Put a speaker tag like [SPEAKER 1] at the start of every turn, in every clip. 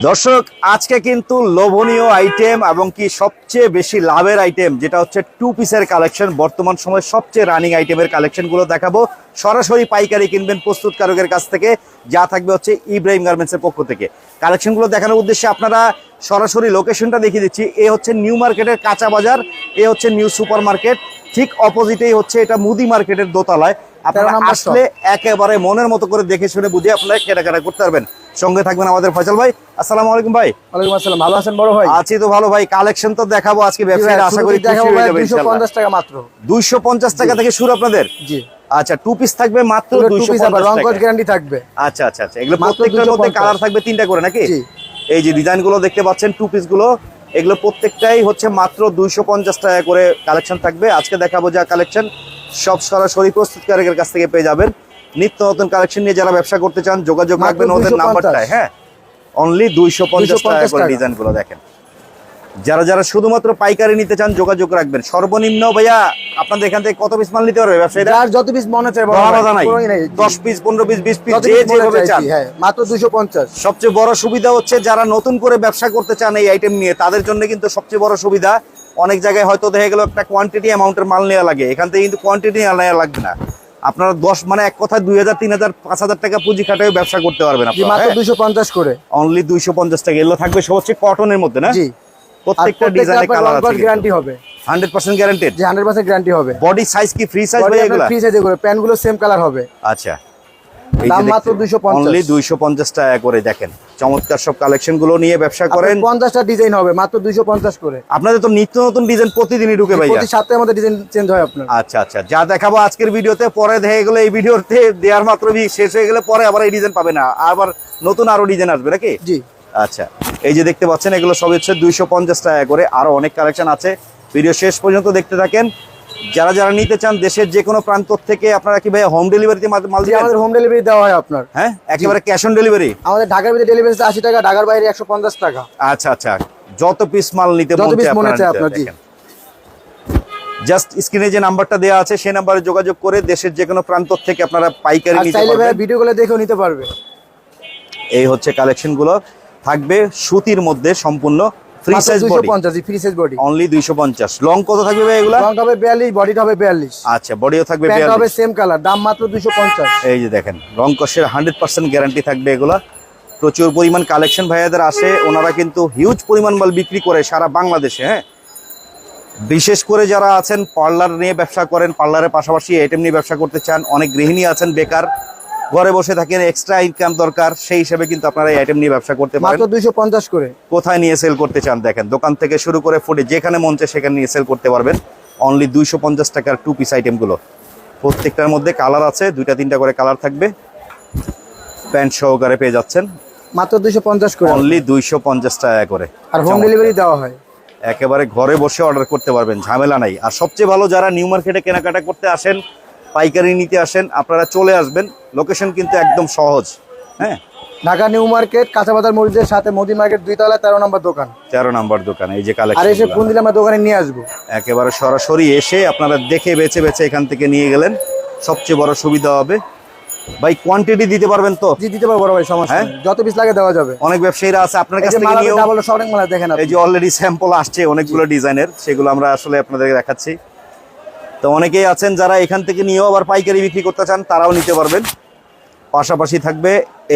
[SPEAKER 1] দর্শক আজকে কিন্তু লোভনীয় আইটেম এবং কি সবচেয়ে বেশি লাভের আইটেম যেটা হচ্ছে টু পিসের কালেকশন বর্তমান সময় সবচেয়ে রানিং আইটেমের কালেকশনগুলো দেখাবো। সরাসরি পাইকারি কিনবেন প্রস্তুতকারকের কাছ থেকে যা থাকবে হচ্ছে ইব্রাহিম গার্মেন্টস এর পক্ষ থেকে। কালেকশনগুলো দেখানোর উদ্দেশ্যে আপনারা সরাসরি লোকেশনটা দেখিয়ে দিচ্ছি। এ হচ্ছে নিউ মার্কেটের কাঁচা বাজার এ হচ্ছে নিউ সুপার মার্কেট ঠিক অপোজিটেই হচ্ছে এটা মুদি মার্কেটের দোতলায়। আপনারা আসলে একেবারে মনের মতো করে দেখে শুনে বুঝে আপনারা কেনাকাটা করতে পারবেন। সঙ্গে থাকবেন আমাদের ফয়সাল ভাই। আসসালামু আলাইকুম ভাই।
[SPEAKER 2] ওয়ালাইকুম আসসালাম। ভালো আছেন বড় ভাই?
[SPEAKER 1] আছি তো ভালো ভাই। কালেকশন তো দেখাবো আজকে ব্যবসায়ীরা আশা করি
[SPEAKER 2] দেখাবো ভাই, 250 টাকা মাত্র।
[SPEAKER 1] দুইশো পঞ্চাশ টাকা থেকে শুরু আপনাদের?
[SPEAKER 2] জি।
[SPEAKER 1] আচ্ছা টু পিস থাকবে মাত্র
[SPEAKER 2] পুরো টু
[SPEAKER 1] দুইশো
[SPEAKER 2] পিস গ্যারান্টি থাকবে।
[SPEAKER 1] আচ্ছা আচ্ছা আচ্ছা। এগুলো প্রত্যেকটার মধ্যে কালার থাকবে তিনটা করে নাকি?
[SPEAKER 2] জি।
[SPEAKER 1] এই যে ডিজাইনগুলো দেখতে পাচ্ছেন টু পিসগুলো এগুলো প্রত্যেকটাই হচ্ছে মাত্র দুইশো পঞ্চাশ টাকা করে কালেকশন থাকবে। আজকে দেখাবো যা কালেকশন সব সরাসরি প্রস্তুতকারকের কাছ থেকে পেয়ে যাবেন। নিত্য নতুন কালেকশন নিয়ে যারা ব্যবসা করতে চান যোগাযোগ রাখবেন ওদের
[SPEAKER 2] 250
[SPEAKER 1] নাম্বারটায় হ্যাঁ? অনলি দুইশো পঞ্চাশ টাকা করে
[SPEAKER 2] টাকা।
[SPEAKER 1] ডিজাইনগুলো দেখেন। যারা যারা শুধুমাত্র পাইকারি নিতে চান যোগাযোগ রাখবেন। সর্বনিম্ন ভাইয়া আপনাদের এখান থেকে কত পিস মাল নিতে পারবে ব্যবসায়ীরা?
[SPEAKER 2] যার যত পিস মনে ভাই,
[SPEAKER 1] কথা নাই
[SPEAKER 2] পুরোই নাই, জি।
[SPEAKER 1] দশ পিস পনেরো পিস বিশ পিস যে যেভাবে চান।
[SPEAKER 2] হ্যাঁ মাত্র 250
[SPEAKER 1] সবচেয়ে বড় সুবিধা হচ্ছে যারা নতুন করে ব্যবসা করতে চান এই আইটেম নিয়ে তাদের জন্য কিন্তু সবচেয়ে বড় সুবিধা অনেক জায়গায় হয়তো দেখা গেল একটা কোয়ান্টিটি অ্যামাউন্টের মাল নেওয়া লাগে। এখান থেকে কিন্তু কোয়ান্টিটি নেওয়া লাগবে না। আপনারা দশ মানে এক কথায় দুই হাজার তিন হাজার পাঁচ হাজার টাকা পুঁজি খাটায় ব্যবসা করতে পারবেন
[SPEAKER 2] দুইশো পঞ্চাশ করে।
[SPEAKER 1] অনলি দুইশো পঞ্চাশ টাকা। এগুলো থাকবে সব হচ্ছে কটনের মধ্যে না?
[SPEAKER 2] জি।
[SPEAKER 1] প্রত্যেকটা ডিজাইনে কালার আছে
[SPEAKER 2] গ্যারান্টি হবে।
[SPEAKER 1] হান্ড্রেড পার্সেন্ট গ্যারান্টেড
[SPEAKER 2] যে 100% গ্যারান্টি হবে।
[SPEAKER 1] বডি সাইজ কি ফ্রি সাইজ ভাই
[SPEAKER 2] আপনার ফ্রি সাইজে করে প্যান্টগুলো সেম কালার হবে।
[SPEAKER 1] আচ্ছা।
[SPEAKER 2] দাম মাত্র 250
[SPEAKER 1] অনলি দুইশো পঞ্চাশ টাকা করে দেখেন। চমৎকার সব কালেকশনগুলো নিয়ে ব্যবসা করেন।
[SPEAKER 2] 50 ডিজাইন হবে মাত্র 250 করে।
[SPEAKER 1] আপনাদের তো নিত্য নতুন ডিজাইন প্রতিদিনই ঢুকে ভাইয়া।
[SPEAKER 2] প্রতি সপ্তাহে আমাদের ডিজাইন চেঞ্জ হয় আপনার।
[SPEAKER 1] আচ্ছা আচ্ছা। যা দেখাবো আজকের ভিডিওতে পরে দেখে গেলে এই ভিডিওতে দেওয়ার মাত্র শেষ হয়ে গেলে পরে আবার এই ডিজাইন পাবে না। আবার নতুন আরও ডিজাইন আসবে নাকি?
[SPEAKER 2] জি।
[SPEAKER 1] আচ্ছা। এই যে দেখতে পাচ্ছেন এগুলো সব হচ্ছে দুইশো পঞ্চাশ টাকা করে। আরও অনেক কালেকশন আছে। ভিডিও শেষ পর্যন্ত দেখতে থাকেন। যারা যারা নিতে চান দেশের যে কোনো প্রান্ত থেকে আপনারা কি ভাই হোম ডেলিভারিতে মাল দিয়ে
[SPEAKER 2] আমাদের হোম ডেলিভারি দেওয়া হয় আপনার।
[SPEAKER 1] হ্যাঁ? একেবারে ক্যাশ অন ডেলিভারি
[SPEAKER 2] আমাদের ঢাকার ভিতরে ডেলিভারি আশি টাকা ঢাকার বাইরে একশো পঞ্চাশ টাকা।
[SPEAKER 1] আচ্ছা আচ্ছা। যত পিস মাল নিতে
[SPEAKER 2] যত মনে চায় আপনার, জি।
[SPEAKER 1] জাস্ট স্ক্রিনে যে নাম্বারটা দেওয়া আছে সেই নাম্বারে যোগাযোগ করে দেশের যে কোনো প্রান্ত থেকে আপনারা পাইকারি নিতে
[SPEAKER 2] চাইলে ভাই
[SPEAKER 1] পারবেন
[SPEAKER 2] ভিডিও গুলো দেখেও নিতে পারবে।
[SPEAKER 1] এই হচ্ছে কালেকশনগুলো। থাকবে সুতির মধ্যে সম্পূর্ণ ফ্রি সাইজ বডি
[SPEAKER 2] পঞ্চাশ ফ্রি সাইজ বডি
[SPEAKER 1] অনলি দুইশো পঞ্চাশ। লং কত থাকবে ভাই এগুলা?
[SPEAKER 2] রং হবে বিয়াল্লিশ বডিটা হবে বিয়াল্লিশ।
[SPEAKER 1] আচ্ছা বডিও থাকবে
[SPEAKER 2] প্যান্ট হবে সেম কালার দাম মাত্র দুশো পঞ্চাশ।
[SPEAKER 1] এই যে দেখেন রং কষের হান্ড্রেড পার্সেন্ট গ্যারান্টি থাকবে এগুলা। প্রচুর পরিমাণ কালেকশন ভাইয়াদের আসে ওনারা কিন্তু হিউজ পরিমাণ মাল বিক্রি করে সারা বাংলাদেশে হ্যাঁ? বিশেষ করে যারা আছেন পার্লার নিয়ে ব্যবসা করেন পার্লারের পাশাপাশি আইটেম নিয়ে ব্যবসা করতে চান অনেক গৃহিণী আছেন বেকার। ঘরে বসে থাকেন এক্সট্রা ইনকাম দরকার সেই হিসেবে কিন্তু আপনারা এই আইটেম নিয়ে ব্যবসা করতে পারেন।
[SPEAKER 2] মাত্র দুইশো পঞ্চাশ করে।
[SPEAKER 1] কোথায় নিয়ে সেল করতে চান দেখেন দোকান থেকে শুরু করে ফুটে যেখানে মন চায় সেখানে নিয়ে সেল করতে পারবেন। অনলি দুইশো পঞ্চাশ টাকার টু পিস আইটেমগুলো প্রত্যেকটার মধ্যে কালার আছে দুইটা তিনটা করে কালার থাকবে। প্যান্ট সহকারে পেয়ে যাচ্ছেন।
[SPEAKER 2] মাত্র দুইশো পঞ্চাশ করে।
[SPEAKER 1] অনলি দুইশো পঞ্চাশ টাকা করে।
[SPEAKER 2] আর হোম ডেলিভারি দেওয়া হয়।
[SPEAKER 1] একেবারে ঘরে বসে অর্ডার করতে পারবেন ঝামেলা নাই। আর সবচেয়ে ভালো যারা নিউ মার্কেটে কেনাকাটা করতে আসেন পাইকারি নিতে আসেন আপনারা চলে আসবেন। লোকেশন কিন্তু একদম সহজ। হ্যাঁ?
[SPEAKER 2] ঢাকা নিউ মার্কেট কাঁচাবাজার মসজিদের সাথে মোদি মার্কেট দুই তলা তেরো নম্বর দোকান।
[SPEAKER 1] তেরো নাম্বার দোকান এই যে
[SPEAKER 2] আর এসে
[SPEAKER 1] কালেকশন
[SPEAKER 2] ফোন দিলে আমরা দোকানে নিয়ে আসব।
[SPEAKER 1] একেবারে সরাসরি এসে আপনারা দেখে বেছে বেছে এখান থেকে নিয়ে গেলেন। সবচেয়ে বড় সুবিধা হবে। ভাই কোয়ান্টিটি দিতে পারবেন তো?
[SPEAKER 2] জি দিতে পারব বড় ভাই সমস্যা
[SPEAKER 1] হ্যাঁ?
[SPEAKER 2] যত পিস লাগে দেওয়া যাবে।
[SPEAKER 1] অনেক ব্যবসায়ীরা আছে আপনার কাছ থেকে নিয়েও।
[SPEAKER 2] ডাবল মালা দেখেন
[SPEAKER 1] এই যে অলরেডি স্যাম্পল আসছে অনেকগুলো ডিজাইনের সেগুলো আমরা আসলে আপনাদের দেখাচ্ছি। তো অনেকেই আছেন যারা এখান থেকে নিয়েও আবার পাইকারি বিক্রি করতে চান তারাও নিতে পারবেন। পাশাপাশি থাকবে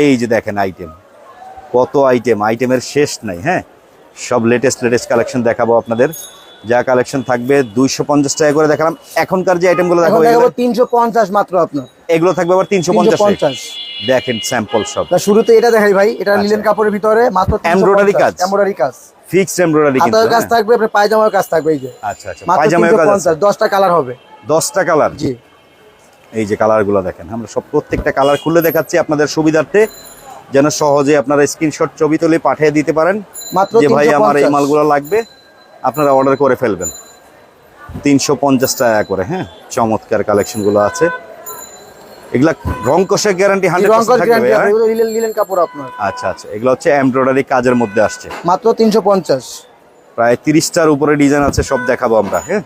[SPEAKER 1] এই যে দেখেন আইটেম কত আইটেম আইটেমের শেষ নাই হ্যাঁ? সব লেটেস্ট লেটেস্ট কালেকশন দেখাবো আপনাদের। যা কালেকশন থাকবে দুইশো পঞ্চাশ টাকা করে দেখালাম। এখনকার যে আইটেমগুলো দেখাবো
[SPEAKER 2] তিনশো পঞ্চাশ মাত্র আপনার।
[SPEAKER 1] এগুলো থাকবে আবার তিনশো পঞ্চাশ। দেখেন স্যাম্পল সব।
[SPEAKER 2] শুরুতে এটা দেখাই ভাই এটা নিলেন কাপড়ের ভিতরে মাত্র
[SPEAKER 1] আচ্ছা। Embroidery কাজ?
[SPEAKER 2] এমব্রয়ডারি কাজ।
[SPEAKER 1] ফিক্সড এমব্রয়ডারি কিন্তু
[SPEAKER 2] হাতের কাজ
[SPEAKER 1] হ্যাঁ?
[SPEAKER 2] থাকবে আপনার পায়জামার কাজ থাকবে এই যে।
[SPEAKER 1] আচ্ছা আচ্ছা
[SPEAKER 2] তিনশো
[SPEAKER 1] কাজ আছে।
[SPEAKER 2] পঞ্চাশ দশটা কালার হবে।
[SPEAKER 1] দশটা কালার?
[SPEAKER 2] জি।
[SPEAKER 1] এই যে কালারগুলো দেখেন আমরা সব প্রত্যেকটা কালার খুলে দেখাচ্ছি আপনাদের সুবিধার্থে। যেন সহজে আপনারা স্ক্রিনশট ছবি তুলে পাঠিয়ে দিতে পারেন
[SPEAKER 2] মাত্র
[SPEAKER 1] যে ভাই আমার এই মালগুলো লাগবে। আপনারা অর্ডার করে ফেলবেন। তিনশো পঞ্চাশ টাকা করে হ্যাঁ? চমৎকার কালেকশনগুলো আছে। এগুলা রং কষের গ্যারান্টি থাকবে হ্যাঁ?
[SPEAKER 2] লিলেন কাপড় আপনার।
[SPEAKER 1] আচ্ছা আচ্ছা এগুলো হচ্ছে এমব্রয়ডারি কাজের মধ্যে আসছে।
[SPEAKER 2] মাত্র তিনশো পঞ্চাশ।
[SPEAKER 1] প্রায় তিরিশটার উপরে ডিজাইন আছে সব দেখাবো আমরা হ্যাঁ?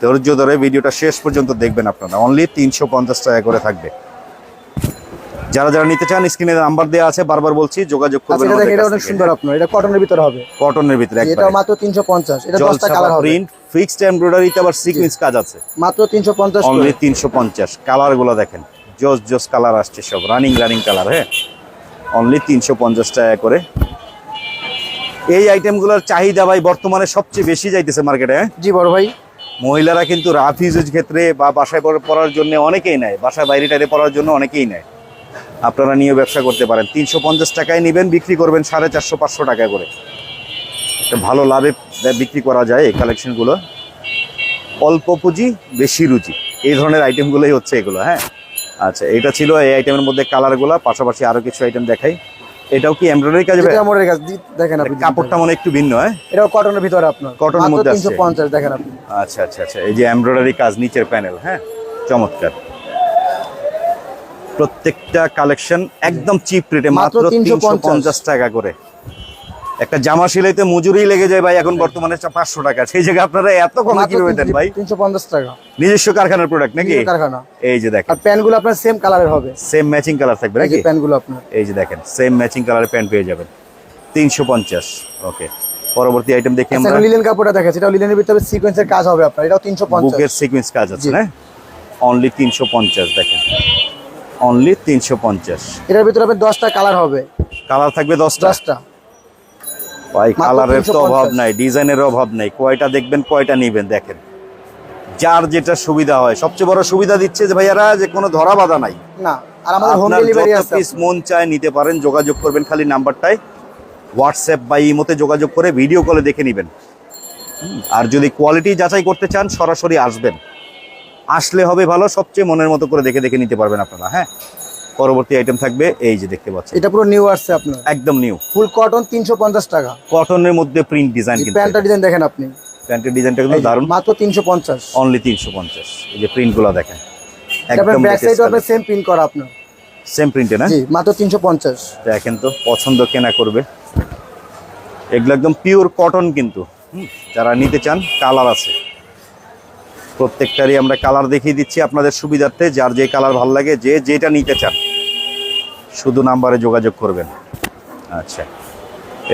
[SPEAKER 1] ধৈর্য ধরে ভিডিওটা শেষ পর্যন্ত দেখবেন আপনারা অনলি টাকা করে থাকবে। যারা যারা নিতে চান স্ক্রিনে নাম্বার দেওয়া আছে বারবার বলছি যোগাযোগ
[SPEAKER 2] আচ্ছা
[SPEAKER 1] করবেন
[SPEAKER 2] এটা এটা অনেক সুন্দর আপনার এটা কটনের ভিতরে হবে।
[SPEAKER 1] কটনের ভিতরে
[SPEAKER 2] এটা মাত্র এটা কালার হবে।
[SPEAKER 1] প্রিন্ট ফিক্সড এমব্রয়ডারিতে আবার সিকোয়েন্স কাজ আছে।
[SPEAKER 2] মাত্র তিনশো পঞ্চাশ
[SPEAKER 1] অনলি তিনশো পঞ্চাশ কালারগুলো দেখেন। জোস জস কালার আসছে সব রানিং রানিং কালার হ্যাঁ? অনলি তিনশো পঞ্চাশ টাকা করে। এই আইটেমগুলোর চাহিদা ভাই বর্তমানে সবচেয়ে বেশি যাইতেছে মার্কেটে হ্যাঁ?
[SPEAKER 2] জি বড় ভাই।
[SPEAKER 1] মহিলারা কিন্তু রাফ ইউজের ক্ষেত্রে বা বাসায় পড়ার জন্য অনেকেই নেয় বাসায় বাইরে টাইরে পড়ার জন্য অনেকেই নেয়। আপনারা নিয়ে ব্যবসা করতে পারেন। তিনশো পঞ্চাশ টাকায় নেবেন বিক্রি করবেন সাড়ে চারশো পাঁচশো টাকা করে। ভালো লাভে বিক্রি করা যায় এই কালেকশনগুলো অল্প পুঁজি বেশি রুচি। এই ধরনের আইটেমগুলোই হচ্ছে এগুলো হ্যাঁ? আচ্ছা এটা ছিল এই আইটেমের মধ্যে কালারগুলো পাশাপাশি আরও কিছু আইটেম দেখাই। এটাও কি এমব্রয়ডারি কাজ হবে?
[SPEAKER 2] যেটা মোড়ের কাছে জি, দেখেন আপনি
[SPEAKER 1] কাপড়টা মনে একটু ভিন্ন হ্যাঁ?
[SPEAKER 2] এটাও কটনের ভিতরে আপনার।
[SPEAKER 1] কটনের মধ্যে।
[SPEAKER 2] তিনশো পঞ্চাশ দেখেন আপনি।
[SPEAKER 1] আচ্ছা আচ্ছা আচ্ছা এই যে এমব্রয়ডারি কাজ নিচের প্যানেল হ্যাঁ? চমৎকার। প্রত্যেকটা কালেকশন একদম চিপ রেটে
[SPEAKER 2] মাত্র
[SPEAKER 1] মাত্র
[SPEAKER 2] 350
[SPEAKER 1] পঞ্চাশ টাকা করে। একটা জামা সেলাইতে মজুরি লেগে যায় ভাই এখন বর্তমানে পাঁচশো টাকা। সেই জায়গায় আপনারা এত কমে কীভাবে দেন ভাই?
[SPEAKER 2] তিনশো পঞ্চাশ টাকা।
[SPEAKER 1] নিজস্ব কারখানার প্রোডাক্ট নাকি?
[SPEAKER 2] কারখানা।
[SPEAKER 1] এই যে দেখেন।
[SPEAKER 2] আর প্যান্টগুলো আপনার সেম কালারের হবে।
[SPEAKER 1] সেম ম্যাচিং কালার থাকবে নাকি?
[SPEAKER 2] প্যান্টগুলো আপনার।
[SPEAKER 1] এই যে দেখেন সেম ম্যাচিং কালারের প্যান্ট পেয়ে যাবেন। তিনশো পঞ্চাশ। ওকে পরবর্তী আইটেম দেখি আমরা।
[SPEAKER 2] লিলেন কাপড়টা দেখেছে এটা লিলেনের ভিতরে সিকোয়েন্সের কাজ হবে আপনার। এটাও তিনশো পঞ্চাশ।
[SPEAKER 1] বুকের সিকোয়েন্স কাজ আছে না? অনলি তিনশো পঞ্চাশ দেখেন। অনলি তিনশো পঞ্চাশ।
[SPEAKER 2] এটার ভিতরে আপনার দশটা কালার হবে।
[SPEAKER 1] কালার থাকবে দশটা।
[SPEAKER 2] দশটা।
[SPEAKER 1] ভাই কালারের তো
[SPEAKER 2] 350
[SPEAKER 1] অভাব নাই ডিজাইনের অভাব নাই। কয়টা দেখবেন কয়টা নিবেন দেখেন। যার যেটা সুবিধা হয় সবচেয়ে বড় সুবিধা দিচ্ছে যে ভাইয়ারা যে কোনো ধরা বাধা নাই।
[SPEAKER 2] না আর আমাদের হোম ডেলিভারি আছে।
[SPEAKER 1] পিস মন চায় নিতে পারেন যোগাযোগ করবেন খালি নাম্বারটায়। হোয়াটসঅ্যাপ বা ইমোতে যোগাযোগ করে ভিডিও কলে দেখে নেবেন। আর যদি কোয়ালিটি যাচাই করতে চান সরাসরি আসবেন। আসলে হবে ভালো সবচেয়ে মনের মতো করে দেখে দেখে নিতে পারবেন আপনারা হ্যাঁ? পরবর্তী আইটেম থাকবে এই যে দেখতে পাচ্ছেন।
[SPEAKER 2] এটা পুরো নিউ আসছে আপনার।
[SPEAKER 1] একদম নিউ
[SPEAKER 2] ফুল কটন তিনশো পঞ্চাশ টাকা।
[SPEAKER 1] কটনের মধ্যে প্রিন্ট ডিজাইন কিন্তু
[SPEAKER 2] প্যান্টটা ডিজাইন দেখেন আপনি।
[SPEAKER 1] প্যান্টের ডিজাইনটা কিন্তু দারুণ।
[SPEAKER 2] মাত্র তিনশো পঞ্চাশ।
[SPEAKER 1] অনলি তিনশো পঞ্চাশ। এই যে প্রিন্টগুলো দেখেন। একদম
[SPEAKER 2] ব্যাক সাইডও আপনার সেম প্রিন্ট করা আপনার।
[SPEAKER 1] সেম প্রিন্টে না?
[SPEAKER 2] জি মাত্র তিনশো পঞ্চাশ।
[SPEAKER 1] দেখেন তো পছন্দ কেনা করবে। এগুলো একদম পিওর কটন কিন্তু। যারা নিতে চান কালার আছে। প্রত্যেকটারই আমরা কালার দেখিয়ে দিচ্ছি আপনাদের সুবিধার্থে। যার যে কালার ভালো লাগে যে যেটা নিতে চান। শুধু নাম্বারে যোগাযোগ করবেন। আচ্ছা।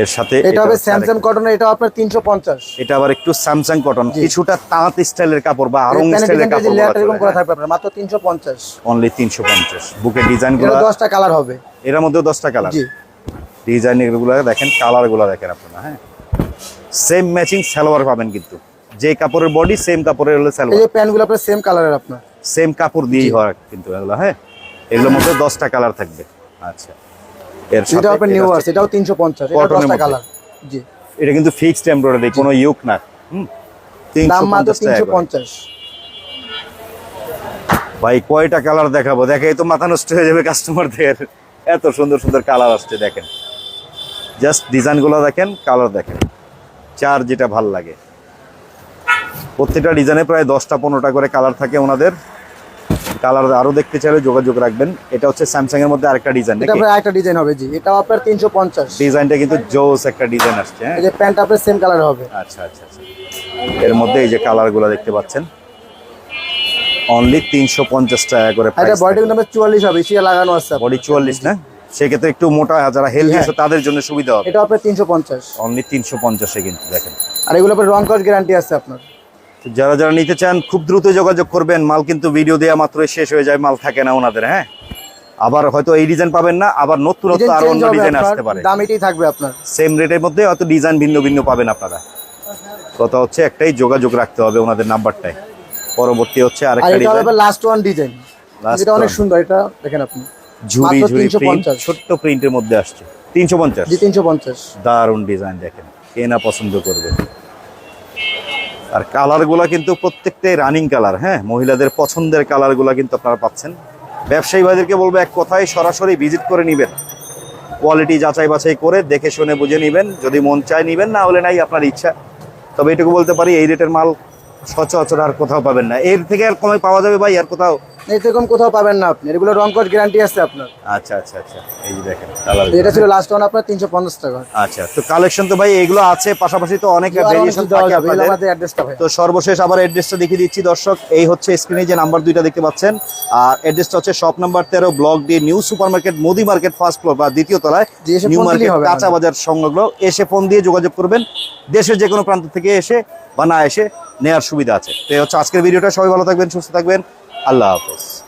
[SPEAKER 1] এর সাথে
[SPEAKER 2] এটা হবে স্যামসাং কটন এটা আপনার তিনশো পঞ্চাশ।
[SPEAKER 1] এটা আবার একটু স্যামসাং কটন কিছুটা তাঁত স্টাইলের কাপড় বা আরং স্টাইলের কাপড়
[SPEAKER 2] লেয়ারটা এরকম করা থাকবে আপনার মাত্র তিনশো পঞ্চাশ।
[SPEAKER 1] অনলি তিনশো পঞ্চাশ। বুকের ডিজাইনগুলো
[SPEAKER 2] এটা দশটা কালার হবে।
[SPEAKER 1] এর মধ্যেও দশটা কালার
[SPEAKER 2] জি।
[SPEAKER 1] ডিজাইন এগুলো দেখেন কালারগুলো দেখেন আপনারা হ্যাঁ? সেম ম্যাচিং সালোয়ার পাবেন কিন্তু। যে কাপড়ের বডি সেম কাপড়ের হলো সালোয়ার।
[SPEAKER 2] যে প্যান্টগুলো আপনার সেম কালারের আপনার।
[SPEAKER 1] সেম কাপড় দিয়েই হয় কিন্তু এগুলো হ্যাঁ? এগুলোর মধ্যে দশটা কালার থাকবে। আচ্ছা। এর
[SPEAKER 2] এটা নিউ এটাও এটা। কালার জি।
[SPEAKER 1] এটা কিন্তু ফিক্সড এমব্রয়ডারি কোনো ইউক না। হুম।
[SPEAKER 2] দাম মাত্র
[SPEAKER 1] ভাই কয়টা কালার দেখাবো? দেখাই তো মাথা নষ্ট হয়ে যাবে কাস্টমারদের এত সুন্দর সুন্দর কালার আসছে দেখেন। জাস্ট ডিজাইনগুলো দেখেন কালার দেখেন। চার যেটা ভালো লাগে। প্রত্যেকটা ডিজাইনে প্রায় দশটা পনেরোটা করে কালার থাকে ওনাদের। কালার আরও দেখতে চাইলে যোগাযোগ রাখবেন। এটা হচ্ছে স্যামসাং এর মধ্যে আরেকটা ডিজাইন
[SPEAKER 2] এটা আপনার একটা ডিজাইন হবে জি। এটাও আপনার তিনশো পঞ্চাশ।
[SPEAKER 1] ডিজাইনটা কিন্তু জোস একটা ডিজাইন আসছে হ্যাঁ?
[SPEAKER 2] এই যে প্যান্ট আপনার সেম কালার হবে।
[SPEAKER 1] আচ্ছা আচ্ছা আচ্ছা। এর মধ্যে এই যে কালারগুলো দেখতে পাচ্ছেন। অনলি তিনশো পঞ্চাশ টাকা করে
[SPEAKER 2] আর এটা বডি কিন্তু আপনার চুয়াল্লিশ হবে এসিয়া লাগানো আছে
[SPEAKER 1] বডি চুয়াল্লিশ না? সেক্ষেত্রে একটু মোটা যারা হেলদি
[SPEAKER 2] হ্যাঁ।
[SPEAKER 1] আছে তাদের জন্য সুবিধা হবে।
[SPEAKER 2] এটা আপনার তিনশো পঞ্চাশ।
[SPEAKER 1] অনলি তিনশো পঞ্চাশে কিন্তু দেখেন।
[SPEAKER 2] আর এগুলো আপনার রং কস গ্যারান্টি আছে আপনার।
[SPEAKER 1] যারা যারা নিতে চান খুব দ্রুত যোগাযোগ করবেন। মাল কিন্তু ভিডিও দেওয়া মাত্রই শেষ হয়ে যায় মাল থাকে না ওনাদের হ্যাঁ? আবার হয়তো এই ডিজাইন পাবেন না আবার নতুনত্ব
[SPEAKER 2] ডিজাইন আরও
[SPEAKER 1] অন্য ডিজাইন আসতে পারে।
[SPEAKER 2] দাম এটাই থাকবে আপনার।
[SPEAKER 1] সেম রেটের মধ্যে হয়তো ডিজাইন ভিন্ন ভিন্ন পাবেন আপনারা। কথা হচ্ছে একটাই যোগাযোগ রাখতে হবে ওনাদের নাম্বারটাই পরবর্তী হচ্ছে
[SPEAKER 2] আর
[SPEAKER 1] আরেকটা
[SPEAKER 2] এটা
[SPEAKER 1] ডিজাইন
[SPEAKER 2] হবে লাস্ট ওয়ান ডিজাইন এটা অনেক সুন্দর এটা দেখেন আপনি। মাত্র
[SPEAKER 1] ঝুড়ি প্রিন্ট
[SPEAKER 2] 350
[SPEAKER 1] ছোট্ট প্রিন্টের মধ্যে আসছে। তিনশো পঞ্চাশ।
[SPEAKER 2] জি তিনশো পঞ্চাশ।
[SPEAKER 1] দারুণ ডিজাইন দেখেন। কে না পছন্দ করবে আর কালারগুলা কিন্তু প্রত্যেকটাই রানিং কালার হ্যাঁ? মহিলাদের পছন্দের কালারগুলা কিন্তু আপনারা পাচ্ছেন। ব্যবসায়ী বলব এক কথায়, সরাসরি ভিজিট করে নেবেন। কোয়ালিটি যাচাই বাছাই করে দেখে শুনে বুঝে নেবেন। যদি মন চায় নেবেন, না হলে নাই, আপনার ইচ্ছা। তবে এটুকু বলতে পারি, এই রেটের মাল সচরাচর আর কোথাও পাবেন না। এর থেকে আর কমে পাওয়া যাবে ভাই, আর কোথাও
[SPEAKER 2] এরকম কোথাও পাবেন না আপনি। এগুলো রং কস গ্যারান্টি আছে আপনার।
[SPEAKER 1] আচ্ছা আচ্ছা আচ্ছা। এই যে দেখেন
[SPEAKER 2] এটা ছিল লাস্ট ওয়ান আপনার তিনশো পঞ্চাশ টাকা।
[SPEAKER 1] আচ্ছা তো কালেকশন তো ভাই এগুলো আছে পাশাপাশি তো অনেক ভেরিয়েশন থাকে আপনাদের।
[SPEAKER 2] আমাদের অ্যাড্রেসটা ভাই।
[SPEAKER 1] তো সর্বশেষ আবার অ্যাড্রেসটা দেখিয়ে দিচ্ছি দর্শক। এই হচ্ছে স্ক্রিনে যে নাম্বার দুইটা দেখতে পাচ্ছেন। আর অ্যাড্রেসটা হচ্ছে shop number block D new super market Modi market first floor বা দ্বিতীয় তলায়। নিউ মার্কেট কাঁচা বাজার সংলগ্ন। এসে ফোন দিয়ে যোগাযোগ করবেন। দেশের যে কোনো প্রান্ত থেকে এসে বা না এসে নেওয়ার সুবিধা আছে। তো হচ্ছে আজকের ভিডিওটা সবাই ভালো থাকবেন সুস্থ থাকবেন। Allah Hafiz.